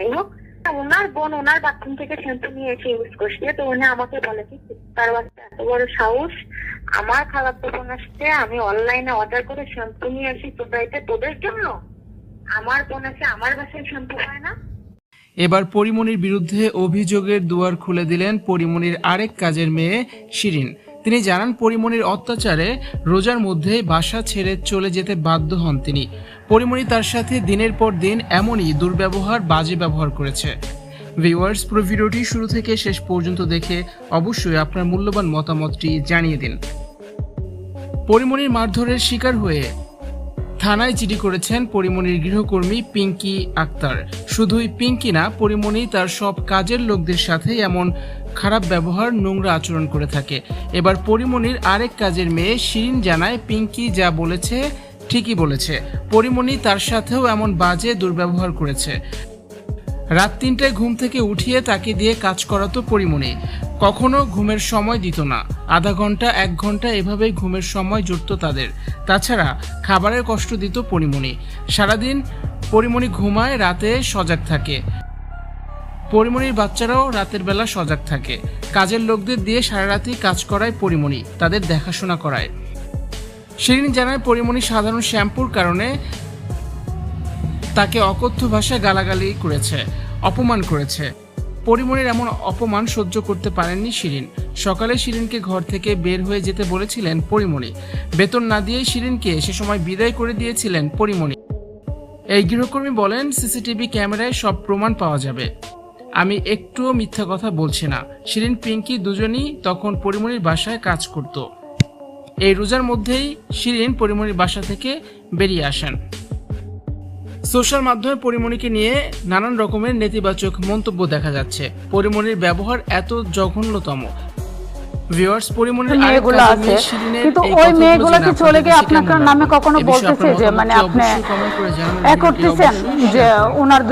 যাই হোক ওনার বোন, ওনার বাথরুম থেকে শ্যাম্পু নিয়ে এসে ইউজ করছে, তো উনি আমাকে বলে কি, তার বাচ্চা এত বড় সাহস, আমার খারাপ বোন আসছে, আমি অনলাইনে অর্ডার করে শ্যাম্পু নিয়ে আসি তোদের তোদের জন্য? আমার বোন আছে, আমার বাসায় শ্যাম্পু হয় না। এবার পরিমণির বিরুদ্ধে অভিযোগের দুয়ার খুলে দিলেন পরিমণির আরেক কাজের মেয়ে শিরিন। তিনি জানান, পরিমণির অত্যাচারে রোজার মধ্যে বাসা ছেড়ে চলে যেতে বাধ্য হন তিনি। পরিমণি তার সাথে দিনের পর দিন এমনই দুর্ব্যবহার, বাজে ব্যবহার করেছে। ভিউয়ার্স, পুরো ভিডিওটি শুরু থেকে শেষ পর্যন্ত দেখে অবশ্যই আপনার মূল্যবান মতামতটি জানিয়ে দিন। পরিমণির মারধরের শিকার হয়ে থানায় চিঠি করেছেন পরিমণির গৃহকর্মী পিঙ্কি আক্তার। শুধুই পিঙ্কি না পরিমণি তার সব কাজের লোকদের সাথে এমন খারাপ ব্যবহার, নোংরা আচরণ করে থাকে। এবার পরিমণির আরেক কাজের মেয়ে শিরিন জানায়, পিঙ্কি যা বলেছে ঠিকই বলেছে। পরিমণি তার সাথেও এমন বাজে দুর্ব্যবহার করেছে। রাত তিনটায় ঘুম থেকে উঠিয়ে তাকে দিয়ে কাজ করাতো পরিমণি। কখনো ঘুমের সময় দিত না। আধা ঘণ্টা, এক ঘণ্টা এভাবেই ঘুমের সময় জুটত তাদের। তাছাড়া খাবারের কষ্ট দিত পরিমণি। সারাদিন পরিমণি ঘুমায়, রাতে সজাগ থাকে। পরিমণির বাচ্চারাও রাতের বেলা সজাগ থাকে। কাজের লোকদের দিয়ে সারা রাতই কাজ করায় পরিমণি, তাদের দেখাশোনা করায়। শিরিন জানায়, পরিমণি সাধারণ শ্যাম্পুর কারণে তাকে অকথ্য ভাষায় গালাগালি করেছে, অপমান করেছে। পরিমণির এমন অপমান সহ্য করতে পারেননি শিরিন। সকালে শিরিনকে ঘর থেকে বের হয়ে যেতে বলেছিলেন পরিমণি। বেতন না দিয়েই শিরিনকে সে সময় বিদায় করে দিয়েছিলেন পরিমণি। এই গৃহকর্মী বলেন, সিসিটিভি ক্যামেরায় সব প্রমাণ পাওয়া যাবে। আমি একটুও মিথ্যা কথা বলছি না। শিরিন পিঙ্কি দুজনই তখন পরিমণির বাসায় কাজ করত। এই রোজার মধ্যেই শিরিন পরিমণির বাসা থেকে বেরিয়ে আসেন। সোশ্যাল মাধ্যমে পরিমণিকে নিয়ে নানান রকমের নেতিবাচক মন্তব্য দেখা যাচ্ছে। পরিমণির ব্যবহার এত জঘন্যতম। ভিউয়ার্স পরিমণির মেয়েগুলো আছে। কিন্তু ওই কথাগুলো মেয়েগুলো কি চলে গিয়ে আপনার? নামে কখনো বলতেছে যে মানে আপনি যে ওনার